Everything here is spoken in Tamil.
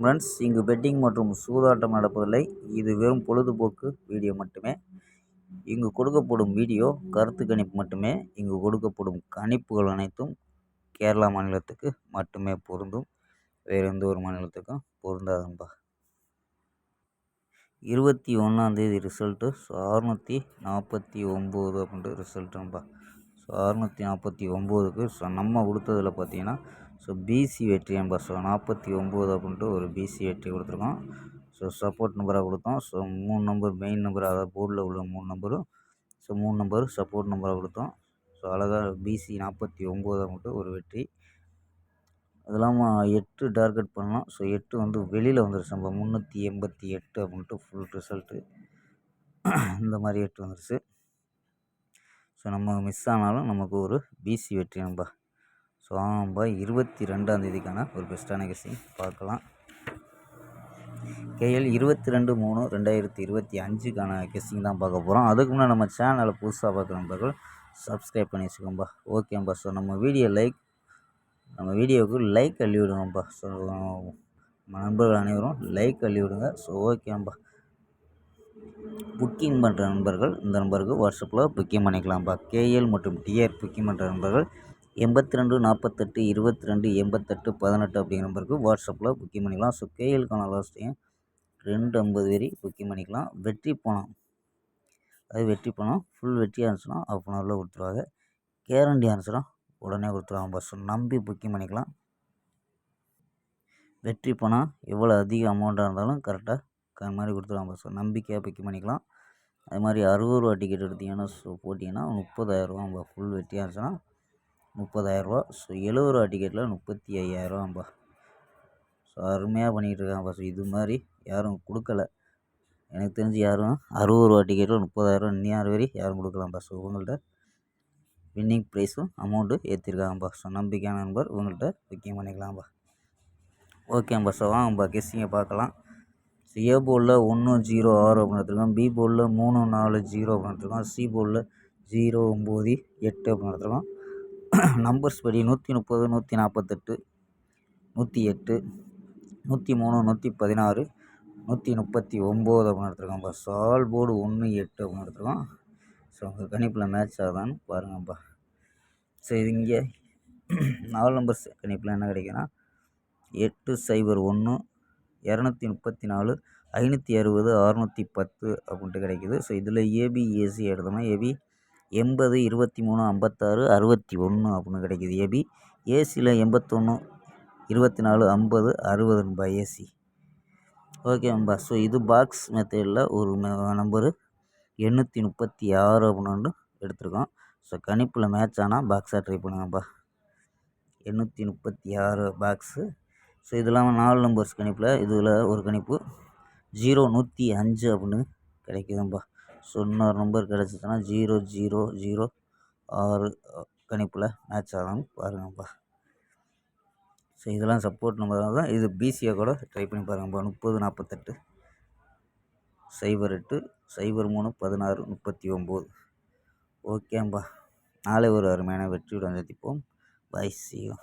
ஃப்ரெண்ட்ஸ் இங்கு பெட்டிங் மற்றும் சூதாட்டம் நடப்பதில்லை. இது வெறும் பொழுதுபோக்கு வீடியோ மட்டுமே. இங்கு கொடுக்கப்படும் வீடியோ கருத்து கணிப்பு மட்டுமே. இங்கு கொடுக்கப்படும் கணிப்புகள் அனைத்தும் கேரளா மாநிலத்துக்கு மட்டுமே பொருந்தும். வேறு எந்த ஒரு மாநிலத்துக்கும் பொருந்தாதும்பா. இருபத்தி ஒன்றாந்தேதி ரிசல்ட்டு ஸோ அறுநூற்றி நாற்பத்தி ஒம்பது அப்படின்ட்டு ரிசல்ட்டும்பா ஸோ அறுநூற்றி நாற்பத்தி ஒம்போதுக்கு ஸோ நம்ம கொடுத்ததில் பார்த்தீங்கன்னா ஸோ பிசி வெற்றி நம்பர் ஸோ நாற்பத்தி ஒம்பது அப்படின்ட்டு ஒரு பிசி வெற்றி கொடுத்துருக்கோம். ஸோ சப்போர்ட் நம்பராக கொடுத்தோம். ஸோ மூணு நம்பர் மெயின் நம்பர் அதாவது போர்டில் உள்ள மூணு நம்பரும் ஸோ மூணு நம்பர் சப்போர்ட் நம்பராக கொடுத்தோம். ஸோ அழகாக பிசி நாற்பத்தி ஒம்பது மட்டும் ஒரு வெற்றி. அது இல்லாமல் எட்டு டார்கெட் பண்ணலாம். ஸோ எட்டு வந்து வெளியில் வந்துருச்சு. நம்ம முந்நூற்றி எண்பத்தி எட்டு அப்படின்ட்டு ஃபுல் ரிசல்ட்டு இந்த மாதிரி எட்டு வந்துருச்சு. ஸோ நம்ம மிஸ் ஆனாலும் நமக்கு ஒரு பிசி வெற்றி நம்பா ஸோ நம்ம இருபத்தி ரெண்டாந்தேதிக்கான ஒரு பெஸ்ட்டான கெஸ்ஸிங் பார்க்கலாம். கேஎல் இருபத்தி ரெண்டு மூணு ரெண்டாயிரத்தி இருபத்தி அஞ்சுக்கான கெஸ்டிங் தான் பார்க்க போகிறோம் அதுக்கு முன்னே நம்ம சேனலை புதுசாக பார்க்குற நண்பர்கள் சப்ஸ்கிரைப் பண்ணி வச்சுக்கோம்பா. ஓகேம்பா ஸோ நம்ம வீடியோ லைக் நம்ம வீடியோவுக்கு லைக் அள்ளி விடுங்கப்பா. ஸோ நம்ம நண்பர்கள் அனைவரும் லைக் அள்ளி விடுங்க. ஸோ ஓகேம்பா புக்கிங் பண்ணுற நண்பர்கள் இந்த நம்பருக்கு வாட்ஸ்அப்பில் புக்கிங் பண்ணிக்கலாம்ப்பா கேஎல் மற்றும் டிஆர் புக்கிங் பண்ணுற நண்பர்கள் எண்பத்தி ரெண்டு நாற்பத்தெட்டு இருபத்தி ரெண்டு எண்பத்தெட்டு பதினெட்டு அப்படிங்கிற நம்பருக்கு வாட்ஸ்அப்பில் புக்கிங் பண்ணிக்கலாம். ஸோ கேஎலுக்கான லாஸ்ட்டையும் ரெண்டு ஐம்பது வரி புக்கிங் பண்ணிக்கலாம். வெற்றி பணம். அது வெற்றி பணம் ஃபுல் வெற்றியாக இருந்துச்சுன்னா ஆஃப் அன் ஹவரில் கொடுத்துருவாங்க. கேரண்டியாக இருந்துச்சுன்னா உடனே கொடுத்துருவாங்க பஸ் நம்பி புக்கிங் பண்ணிக்கலாம். வெற்றி பணம் எவ்வளோ அதிக அமௌண்ட்டாக இருந்தாலும் கரெக்டாக கண் மாதிரி கொடுத்துருவாங்க பஸ் நம்பிக்கையாக புக்கிங் பண்ணிக்கலாம். அது மாதிரி அறுபது ரூபா டிக்கெட் எடுத்தீங்கன்னா ஸோ போட்டிங்கன்னா முப்பதாயிரரூவா ஃபுல் வெற்றியாக இருந்துச்சுன்னா முப்பதாயிரரூவா. ஸோ எழுபது ரூபா டிக்கெட்டில் முப்பத்தி ஐயாயிரரூவாம்பா. ஸோ அருமையாக பண்ணிகிட்ருக்காங்கப்பா ஸோ இது மாதிரி யாரும் கொடுக்கல. எனக்கு தெரிஞ்சு யாரும் அறுபது ரூபா டிக்கெட்டில் முப்பதாயிரரூவா இன்னும் யார் வரை யாரும் கொடுக்கலாம்ப்பா ஸோ உங்கள்கிட்ட வின்னிங் ப்ரைஸும் அமௌண்ட்டு ஏற்றிருக்காங்கப்பா ஸோ நம்பிக்கையான நண்பர் உங்கள்கிட்ட புக்கிங் பண்ணிக்கலாம்ப்பா ஓகேம்பா. ஸோ வாங்கப்பா கெஸ்ஸிங்கை பார்க்கலாம். ஸோ ஏ போர்டில் ஒன்று ஜீரோ ஆறு அப்படின்னு எடுத்துருக்கோம் பி போலில் மூணு நாலு ஜீரோ அப்படின்னு எடுத்துருக்கோம் சி போலில் ஜீரோ ஒம்பது எட்டு அப்படின்னு எடுத்துருக்கோம் நம்பர்ஸ் படி நூற்றி முப்பது நூற்றி நாற்பத்தெட்டு நூற்றி எட்டு நூற்றி மூணு நூற்றி பதினாறு நூற்றி முப்பத்தி ஒம்பது அப்படின்னு எடுத்துருக்கோம்ப்பா சால் போர்டு ஒன்று எட்டு அப்படின்னு எடுத்துருக்கோம். ஸோ உங்கள் கணிப்பில் மேட்ச் ஆகுதான்னு பாருங்கப்பா. ஸோ இது இங்கே நாலு நம்பர்ஸ் கணிப்பில் என்ன கிடைக்குன்னா எட்டு சைபர் ஒன்று இரநூத்தி முப்பத்தி நாலு ஐநூற்றி அறுபது அறநூற்றி பத்து அப்படின்ட்டு கிடைக்கிது. ஸோ இதில் ஏபி ஏசி எடுத்தோம்னா ஏபி எண்பது இருபத்தி மூணு ஐம்பத்தாறு அறுபத்தி ஒன்று அப்படின்னு கிடைக்கிது. ஏபி ஏசியில் எண்பத்தொன்று இருபத்தி நாலு ஐம்பது அறுபது நம்ப ஏசி. ஓகே நண்பா. ஸோ இது பாக்ஸ் மெத்தடில் ஒரு நம்பரு எண்ணூற்றி முப்பத்தி ஆறு அப்படின்னு எடுத்திருக்கோம். ஸோ கணிப்பில் மேட்ச் ஆனால் பாக்ஸாக ட்ரை பண்ணுங்கப்பா எண்ணூற்றி முப்பத்தி ஆறு பாக்ஸு ஸோ இது இல்லாமல் நாலு நம்பர்ஸ் கணிப்பில். இதில் ஒரு கணிப்பு. ஜீரோ நூற்றி அஞ்சு அப்படின்னு கிடைக்குதும்பா சொன்ன நம்பர் கிடச்சிதுன்னா ஜீரோ ஜீரோ ஜீரோ ஆறு கணிப்பில் மேட்ச் ஆகலாம்னு பாருங்கப்பா. ஸோ இதெல்லாம் சப்போர்ட் நம்பர் தான் இது பிசியை கூட ட்ரை பண்ணி பாருங்கப்பா. முப்பது நாற்பத்தெட்டு சைபர் எட்டு சைபர் மூணு பதினாறு முப்பத்தி ஒம்பது. ஓகேம்பா நாளை ஒரு அருமையான வெற்றியுடன் சந்திப்போம். By C you